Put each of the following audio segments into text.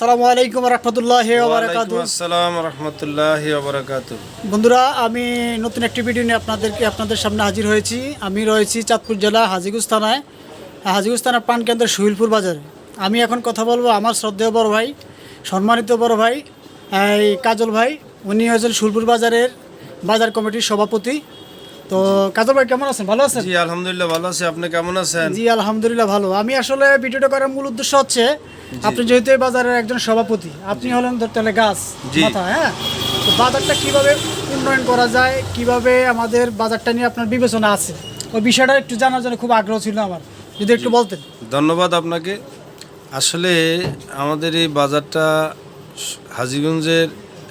সালামু আলাইকুম রহমতুল্লাহ আসসালাম রহমতুল্লাহ বন্ধুরা আমি নতুন একটি ভিডিও নিয়ে আপনাদেরকে আপনাদের সামনে হাজির হয়েছি। আমি রয়েছি চাঁদপুর জেলা হাজিগুজ থানায় হাজিগুজ থানার পান কেন্দ্র শহীলপুর বাজারে। আমি এখন কথা বলব আমার শ্রদ্ধেয় বড় ভাই সম্মানিত বড় ভাই এই কাজল ভাই। উনি হয়েছেন শুলপুর বাজারের বাজার কমিটির সভাপতি। তো কাজল ভাই কেমন আছেন? ভালো আছেন? জি আলহামদুলিল্লাহ ভালো আছি। আপনি কেমন আছেন? জি আলহামদুলিল্লাহ ভালো। আমি আসলে ভিডিওটা করার মূল উদ্দেশ্য হচ্ছে আপনি যেহেতু এই বাজারের একজন সভাপতি আপনি হলেন ধরতে গাছ মাথা হ্যাঁ? তো বাজারটা কীভাবে উন্নয়ন করা যায় কীভাবে আমাদের বাজারটা নিয়ে আপনার বিবেচনা আছে ওই বিষয়টা একটু জানার জন্য খুব আগ্রহ ছিল আমার। যদি একটু বলতেন। ধন্যবাদ আপনাকে। আসলে আমাদের এই বাজারটা হাজিগঞ্জের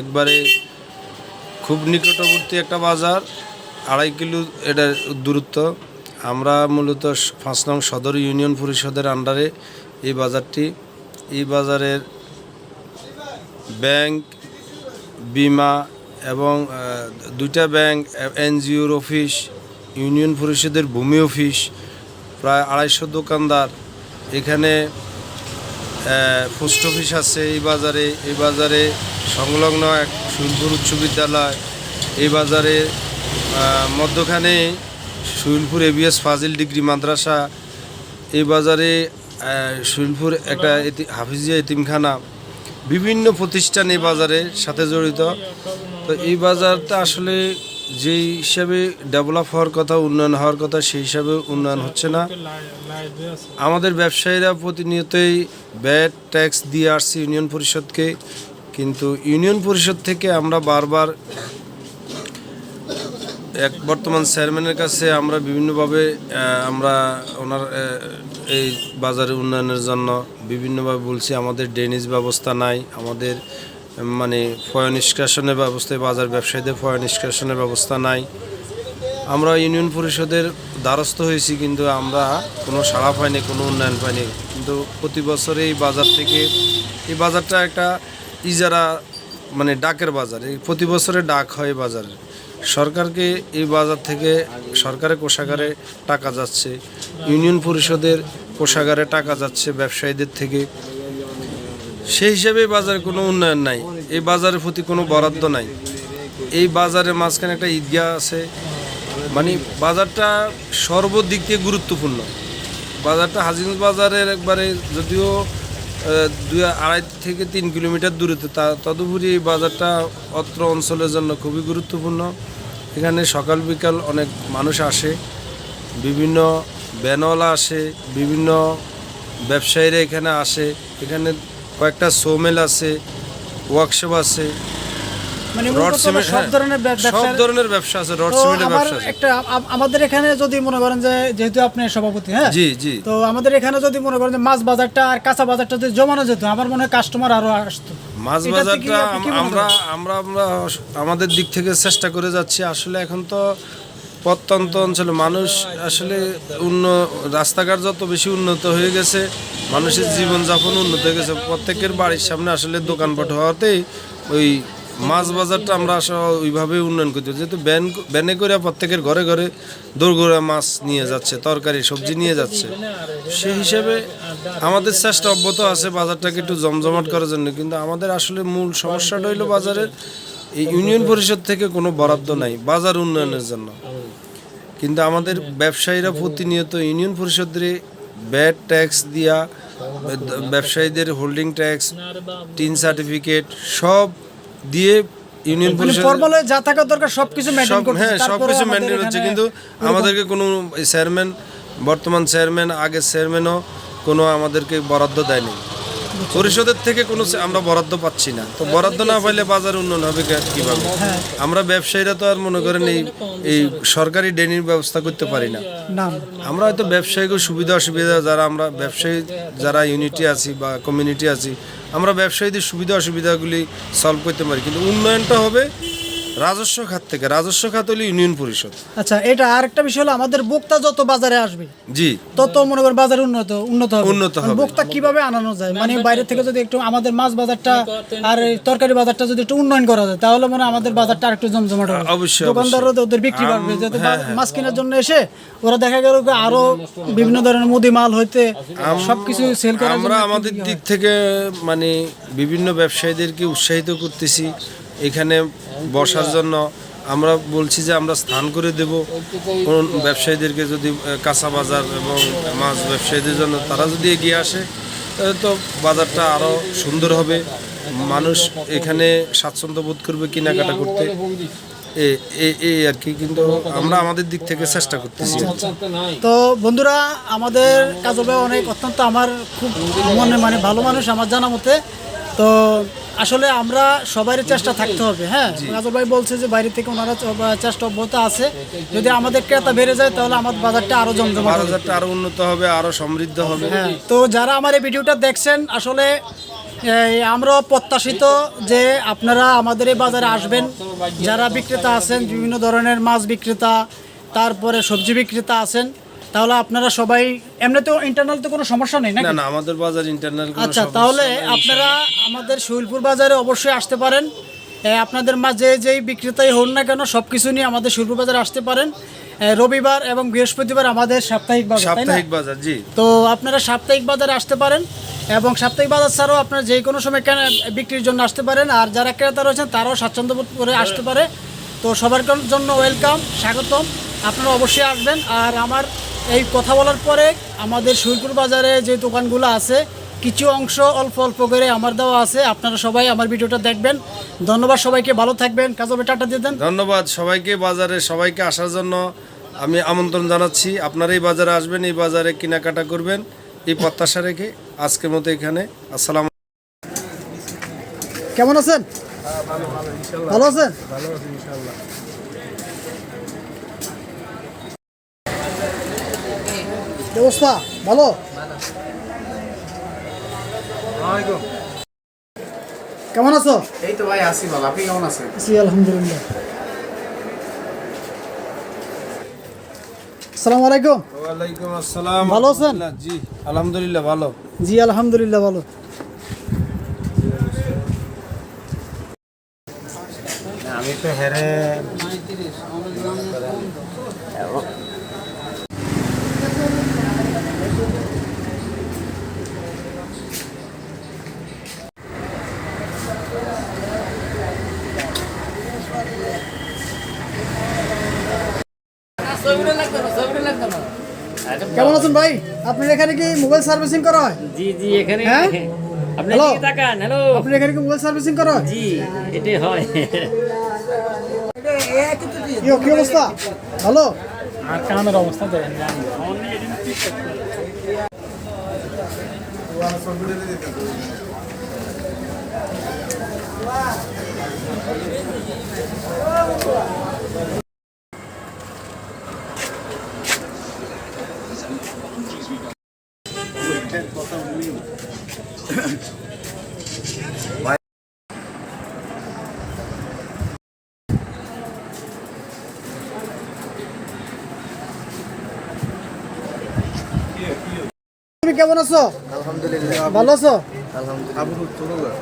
একবারে খুব নিকটবর্তী একটা বাজার। আড়াই কিলো এটার দূরত্ব। আমরা মূলত পাঁচ নং সদর ইউনিয়ন পরিষদের আন্ডারে এই বাজারটি। এই বাজারের ব্যাংক, বিমা এবং দুইটা ব্যাংক এনজিওর অফিস, ইউনিয়ন পরিষদের ভূমি অফিস, প্রায় আড়াইশো দোকানদার। এখানে পোস্ট অফিস আছে এই বাজারে। এই বাজারে সংলগ্ন এক সুন্দর উচ্চ বিদ্যালয়। এই বাজারে মধ্যখানে শুলপুর এবিএস ফাজিল ডিগ্রি মাদ্রাসা এই বাজারে আহ, শুলপুর একটা হাফিজিয়া ইতিমখানা বিভিন্ন প্রতিষ্ঠান এই বাজারের সাথে জড়িত। তো এই বাজারটা আসলে যে হিসাবে ডেভেলপ হওয়ার কথা উন্নয়ন হওয়ার কথা সেই হিসাবে উন্নয়ন হচ্ছে না। আমাদের ব্যবসায়ীরা প্রতিনিয়তই ব্যাট ট্যাক্স দিয়ে আসছে ইউনিয়ন পরিষদকে। কিন্তু ইউনিয়ন পরিষদ থেকে আমরা বারবার এক বর্তমান চেয়ারম্যানের কাছে আমরা বিভিন্নভাবে আমরা ওনার এই বাজারের উন্নয়নের জন্য বিভিন্নভাবে বলছি, আমাদের ড্রেনেজ ব্যবস্থা নাই, আমাদের মানে ফয় নিষ্কাশনের ব্যবস্থায় বাজার ব্যবসায়ীদের ফয় নিষ্কাশনের ব্যবস্থা নাই। আমরা ইউনিয়ন পরিষদের দ্বারস্থ হয়েছি, কিন্তু আমরা কোনো সাড়া পাইনি, কোনো উন্নয়ন পাইনি। কিন্তু প্রতি বছরে এই বাজার থেকে, এই বাজারটা একটা ইজারা মানে ডাকের বাজার। এই প্রতি বছরে ডাক হয় বাজারে। সরকারকে এই বাজার থেকে সরকারের কোষাগারে টাকা যাচ্ছে, ইউনিয়ন পরিষদের কোষাগারে টাকা যাচ্ছে ব্যবসায়ীদের থেকে। সেই হিসাবে বাজারে কোনো উন্নয়ন নাই, এই বাজারের প্রতি কোনো বরাদ্দ নাই। এই বাজারের মাঝখানে একটা ঈদগাহ আছে মানে বাজারটা সর্বদিক দিয়ে গুরুত্বপূর্ণ। বাজারটা হাজিগঞ্জ বাজারের একবারে যদিও দুই আড়াই থেকে তিন কিলোমিটার দূরেতে তা তদুপরি এই বাজারটা অত্র অঞ্চলের জন্য খুবই গুরুত্বপূর্ণ। এখানে সকাল বিকাল অনেক মানুষ আসে, বিভিন্ন ব্যানওয়ালা আসে, বিভিন্ন ব্যবসায়ীরা এখানে আসে। এখানে কয়েকটা সোমেল আছে, ওয়ার্কশপ আছে। মানে সব ধরনের ব্যব- সব ধরনের ব্যবসা আছে রড তো সিমেন্টের ব্যবসা একটা আমাদের এখানে যদি মনে করেন যে যেহেতু আপনি সভাপতি হ্যাঁ জি জি। তো আমাদের এখানে যদি মনে করেন যে মাছ বাজারটা আর কাঁচা বাজারটা যদি জমানো যেত আমার মনে হয় কাস্টমার আরও আসতো। মাছ বাজারটা আমরা আমরা আমাদের দিক থেকে চেষ্টা করে যাচ্ছি। আসলে এখন তো প্রত্যন্ত অঞ্চলে মানুষ আসলে উন্ন রাস্তাঘাট যত বেশি উন্নত হয়ে গেছে মানুষের জীবনযাপন উন্নত হয়ে গেছে। প্রত্যেকের বাড়ির সামনে আসলে দোকানপাট হওয়াতেই ওই মাছ বাজারটা আমরা আসলে ওইভাবে উন্নয়ন করতে যেহেতু ব্যান ব্যানে করে প্রত্যেকের ঘরে ঘরে দোরগোড়া মাছ নিয়ে যাচ্ছে, তরকারি, সবজি নিয়ে যাচ্ছে। সেই হিসেবে আমাদের চেষ্টা অব্যাহত আছে বাজারটাকে একটু জমজমাট করার জন্য, কিন্তু আমাদের আসলে মূল সমস্যাটা হইল বাজারের এই ইউনিয়ন পরিষদ থেকে কোনো বরাদ্দ নাই, বাজার উন্নয়নের জন্য। কিন্তু আমাদের ব্যবসায়ীরা প্রতিনিয়ত ইউনিয়ন পরিষদের ব্যাট ট্যাক্স দিয়া, ব্যবসায়ীদের হোল্ডিং ট্যাক্স, টিন সার্টিফিকেট, সব দিয়ে ইউনিয়ন মানে পরিষদ ফর্মালে যা থাকা দরকার সবকিছু সব করতে হ্যাঁ সব কিছু মেনটেন হচ্ছে। কিন্তু আমাদেরকে কোনো চেয়ারম্যান বর্তমান চেয়ারম্যান আগের চেয়ারম্যানও কোনো আমাদেরকে বরাদ্দ দেয়নি। পরিষদের থেকে কোনো আমরা বরাদ্দ পাচ্ছি না। তো বরাদ্দ না পাইলে বাজার উন্নয়ন হবে কীভাবে? আমরা ব্যবসায়ীরা তো আর মনে করেন এই এই সরকারি ডেনির ব্যবস্থা করতে পারি না। না। আমরা হয়তো ব্যবসায়িক সুবিধা অসুবিধা যারা আমরা ব্যবসায়ী যারা ইউনিটি আছি বা কমিউনিটি আছি আমরা ব্যবসায়ীদের সুবিধা অসুবিধাগুলি সলভ করতে পারি। কিন্তু উন্নয়নটা হবে রাজস্ব খাত থেকে রাজস্ব খাত হলো ইউনিয়ন পরিষদ। আচ্ছা এটা আরেকটা বিষয় হলো আমাদের ভোক্তা যত বাজারে আসবে জি। তত মনে করেন বাজার উন্নত উন্নত হবে। উন্নত হবে। ভোক্তা কীভাবে আনানো যায়? মানে বাইরে থেকে যদি একটু আমাদের মাছ বাজারটা আর তরকারি বাজারটা যদি একটু উন্নয়ন করা যায় তাহলে মনে আমাদের বাজারটা একটু জমজমাট হবে। অবশ্যই, দোকানদাররা তো ওদের বিক্রি বাড়বে যাতে মাছ কেনার জন্য এসে ওরা দেখা গেল যে আরও বিভিন্ন ধরনের মুদি মাল হইতে সবকিছু সেল করার আমরা আমাদের দিক থেকে মানে বিভিন্ন ব্যবসায়ীদেরকে উৎসাহিত করতেছি। এখানে বসার জন্য আমরা বলছি যে আমরা স্থান করে দেব। কোন ব্যবসায়ীদেরকে যদি কাঁচা বাজার এবং মাছ ব্যবসায়ীদের জন্য তারা যদি এগিয়ে আসে, তাহলে তো বাজারটা আরও সুন্দর হবে। মানুষ এখানে স্বাচ্ছন্দ্য বোধ করবে কেনাকাটা করতে। এই আর কি, কিন্তু আমরা আমাদের দিক থেকে চেষ্টা করতেছি তো বন্ধুরা, আমাদের ভাই অনেক অত্যন্ত আমার খুব মনে মানে ভালো মানুষ, আমার জানা মতে। তো আসলে আমরা সবারই চেষ্টা থাকতে হবে হ্যাঁ? কাজল ভাই বলছে যে বাইরে থেকে ওনারা চেষ্টা অব্যাহত আছে। যদি আমাদের ক্রেতা বেড়ে যায় তাহলে আমাদের বাজারটা আরও জমজমাট হবে। বাজারটা আরও উন্নত হবে আরও সমৃদ্ধ হবে। হ্যাঁ তো যারা আমার এই ভিডিওটা দেখছেন আসলে এই, আমরাও প্রত্যাশিত যে আপনারা আমাদের এই বাজারে আসবেন। যারা বিক্রেতা আছেন বিভিন্ন ধরনের মাছ বিক্রেতা তারপরে সবজি বিক্রেতা আছেন তাহলে আপনারা সবাই এমনিতেও ইন্টারনাল তো কোনো সমস্যা নেই না আমাদের বাজার ইন্টারনাল আচ্ছা তাহলে আপনারা আমাদের শৈলপুর বাজারে অবশ্যই আসতে পারেন। আপনাদের মাঝে যেই বিক্রেতাই হন না কেন সব কিছু নিয়ে আমাদের শৈলপুর বাজারে আসতে পারেন। রবিবার এবং বৃহস্পতিবার আমাদের সাপ্তাহিক বাজার সাপ্তাহিক বাজার জি। তো আপনারা সাপ্তাহিক বাজারে আসতে পারেন এবং সাপ্তাহিক বাজার ছাড়াও আপনারা যে কোনো সময় কেন বিক্রির জন্য আসতে পারেন। আর যারা ক্রেতা রয়েছেন তারাও স্বাচ্ছন্দ্যবোধ করে আসতে পারে। তো সবার জন্য ওয়েলকাম স্বাগতম। আপনারা অবশ্যই আসবেন। আর আমার এই কথা বলার পরে আমাদের শৈলপুর বাজারে যে দোকানগুলো আছে কিছু অংশ অল্প অল্প করে আমার দেওয়া আছে। আপনারা সবাই আমার ভিডিওটা দেখবেন। ধন্যবাদ সবাইকে ভালো থাকবেন। কাজল টাটা দিয়ে দেন। ধন্যবাদ সবাইকে বাজারে সবাইকে আসার জন্য আমি আমন্ত্রণ জানাচ্ছি। আপনারা এই বাজারে আসবেন এই বাজারে কেনাকাটা করবেন। এই প্রত্যাশা রেখে আজকের মতো এখানে। আসসালাম কেমন আছেন? ভালো আছেন? কি অবস্থা? ভালো? কেমন আছো? এই তো ভাই আসি ভালো। আপনি কেমন আছেন? জি আলহামদুলিল্লাহ। আসসালামু আলাইকুম। ওয়ালাইকুম আসসালাম। ভালো আছেন? জি আলহামদুলিল্লাহ ভালো। জি আলহামদুলিল্লাহ ভালো আমি তো হেরে কেমন আছেন ভাই? আপনার এখানে কি মোবাইল সার্ভিসিং করা হয়? জি জি এখানে হ্যাঁ? আপনি? তাকান? হ্যালো আপনার এখানে কি মোবাইল সার্ভিসিং করা হয়? জি এটাই হয়। কি অবস্থা? ভালো? আর কামের অবস্থা দেখেন তুমি কেমন আছো? আলহামদুলিল্লাহ। ভালো আছো? আলহামদুলিল্লাহ।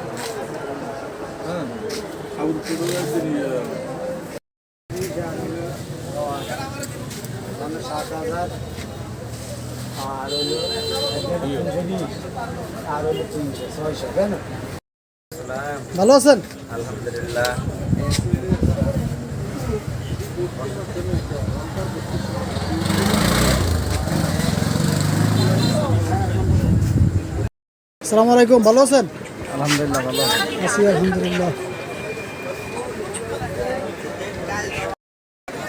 ভালো আছেন? আলহামদুলিল্লাহ। আসসালামু আলাইকুম ভালো আছেন আলহামদুলিল্লাহ ভালো আছি আলহামদুলিল্লাহ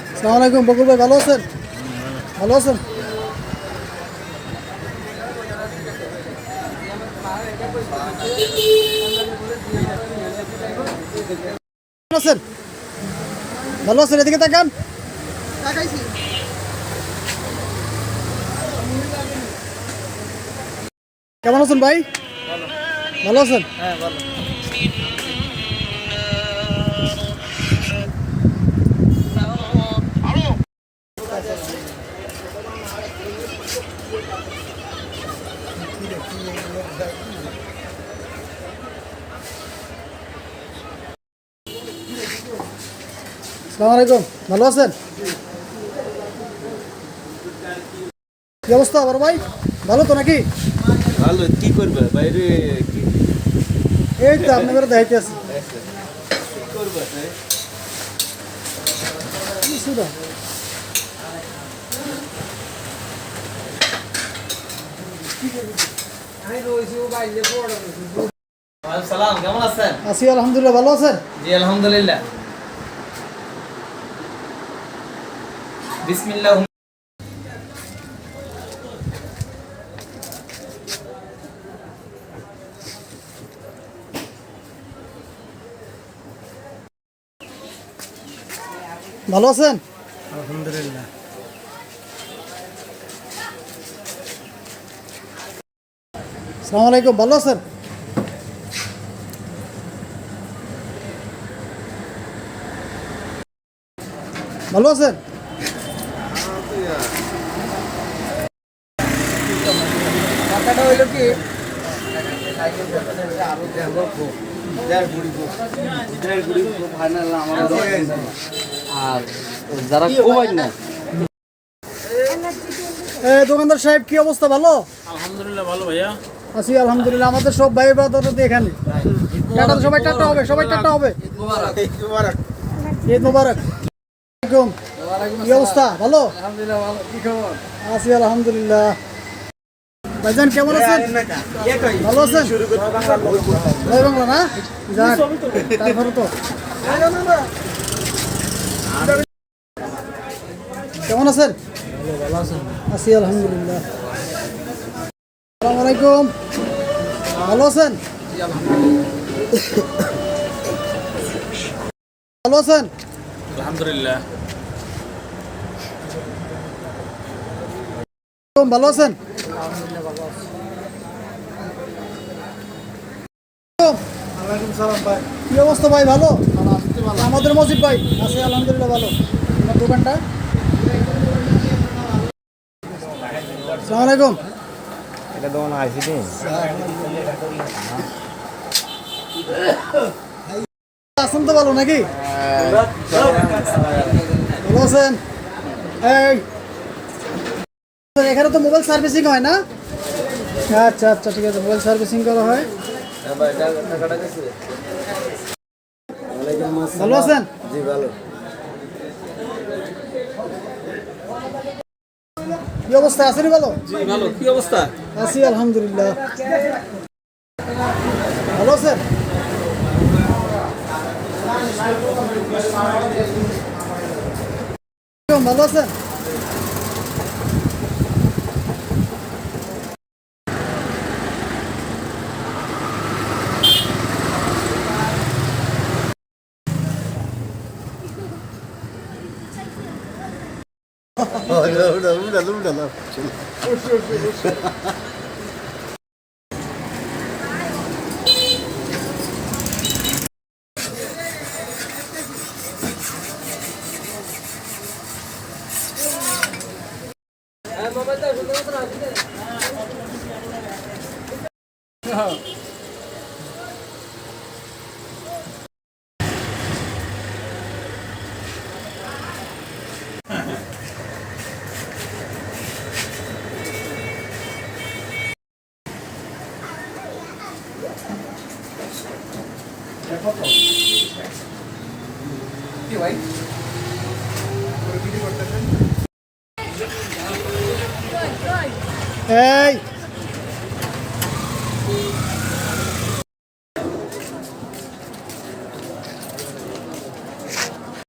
আসসালামু আলাইকুম বকুল ভাই ভালো আছেন ভালো আছেন ভালো আছেন ভালো আছেন এদিকে তাকান কেমন আছেন ভাই ভালো আছেন? হ্যাঁ, সালাম আলাইকুম ভালো আছেন? কি অবস্থা বড় ভাই? ভালো তো নাকি? ভালো কি করবে? বাইরে কি? এই তো আপনাদের দেখাইতে আছি। করবে কিছু না। সালাম কেমন আছেন? আছি আলহামদুলিল্লাহ ভালো আছেন? জি আলহামদুলিল্লাহ। বিসমিল্লাহ। ভালো আছেন? আলহামদুলিল্লাহ। সালাম আলাইকুম ভালো আছেন? ভালো আছেন? হইল কি? আর যারা কোবাই না দোকানদার সাহেব কি অবস্থা? ভালো? আলহামদুলিল্লাহ ভালো ভাইয়া। আছি আলহামদুলিল্লাহ। আমাদের সব ভাই ব্রাদার এখানে টাটা সবাই টাটা হবে সবাই টাটা হবে। ঈদ মোবারক। আলাইকুম। কি অবস্থা? ভালো? আলহামদুলিল্লাহ ভালো। কি খবর? আছি আলহামদুলিল্লাহ। ভাইজান কেমন আছেন? ভালো আছেন? বাংলা না? যাক তারপরে তো। কেমন আছেন? আছি আলহামদুলিল্লাহ। আসসালামু আলাইকুম ভালো আছেন? ভালো আছেন? আলহামদুলিল্লাহ। ভালো আছেন? কি অবস্থা ভাই ভালো? আমাদের মজিদ ভাই? আছে আলহামদুলিল্লাহ ভালো। আমার দোকানটা? সালাম আলাইকুম। এটা দোকান আইসি নি আছেন তো ভালো নাকি? ভালো আছেন? এই। এখানে তো মোবাইল সার্ভিসিং হয় না? আচ্ছা আচ্ছা ঠিক আছে মোবাইল সার্ভিসিং করা হয়। ভালো আছেন? জি ভালো। কি অবস্থা? আছেন ভালো? ভালো। কি অবস্থা? আছি আলহামদুলিল্লাহ। ভালো আছেন? ভালো Orada, orada, burada, burada lan. Ha. এই।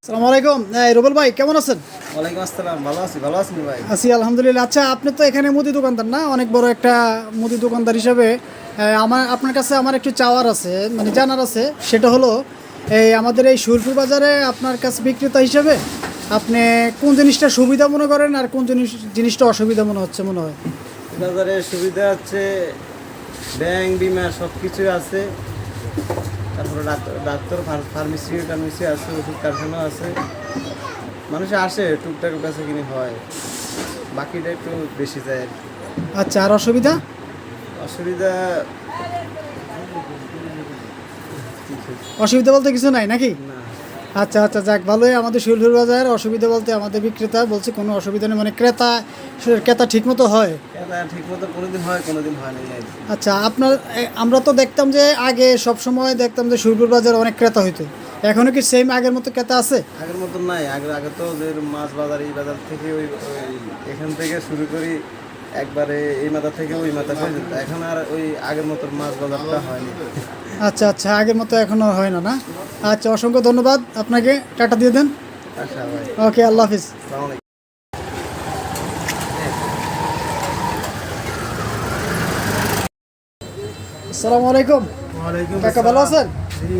আসসালামু আলাইকুম। এই রুবেল ভাই কেমন আছেন? ওয়ালাইকুম আসসালাম ভালো আছি ভালো আছেন ভাই? আছি আলহামদুলিল্লাহ। আচ্ছা আপনি তো এখানে মুদি দোকানদার না? অনেক বড় একটা মুদি দোকানদার হিসাবে আমার আপনার কাছে আমার একটু চাওয়ার আছে মানে জানার আছে। সেটা হলো এই আমাদের এই সুরপুর বাজারে আপনার কাছে বিক্রেতা হিসাবে আপনি কোন জিনিসটা সুবিধা মনে করেন আর কোন জিনিস জিনিসটা অসুবিধা মনে হচ্ছে মনে হয়? বাজারে সুবিধা আছে ব্যাংক বিমা সব কিছুই আছে। তারপরে ডাক্তার ডাক্তার ফার্মেসি টার্মেসি আছে ওষুধ কারখানা আছে। মানুষ আসে টুকটাক কাছে কিনে হয়। বাকিটা একটু বেশি যায় আর আচ্ছা আর অসুবিধা? অসুবিধা অসুবিধা বলতে কিছু নাই নাকি? আচ্ছা আচ্ছা যাক ভালোই আমাদের শিলপুর বাজার অসুবিধা বলতে আমাদের বিক্রেতা বলছে কোনো অসুবিধা নেই। মানে ক্রেতা ক্রেতা ঠিক মতো হয় কোনোদিন হয় কোনোদিন হয় না আচ্ছা আপনার আমরা তো দেখতাম যে আগে সব সময় দেখতাম যে শিলপুর বাজার অনেক ক্রেতা হইতো। এখনও কি সেম আগের মতো ক্রেতা আছে? আগের মতো নাই আগে আগে তো যে মাছ বাজার এই বাজার থেকে ওই এখান থেকে শুরু করি একবারে এই মাথা থেকে ওই মাথা যেত এখন আর ওই আগের মতো মাছ বাজারটা হয়নি। আচ্ছা আচ্ছা আগের মতো এখনও হয় না না? আচ্ছা অসংখ্য ধন্যবাদ আপনাকে। টাটা দিয়ে দেন। আচ্ছা ওকে আল্লাহ হাফিজ। আসসালামু আলাইকুম। কাকা ভালো আছেন?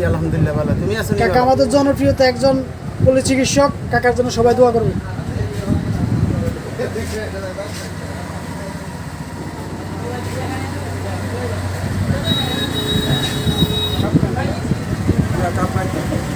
আলহামদুলিল্লাহ ভালো। তুমি আছো কাকা আমাদের জনপ্রিয়তা একজন পল্লী চিকিৎসক। কাকার জন্য সবাই দোয়া করবে tá, tá, tá.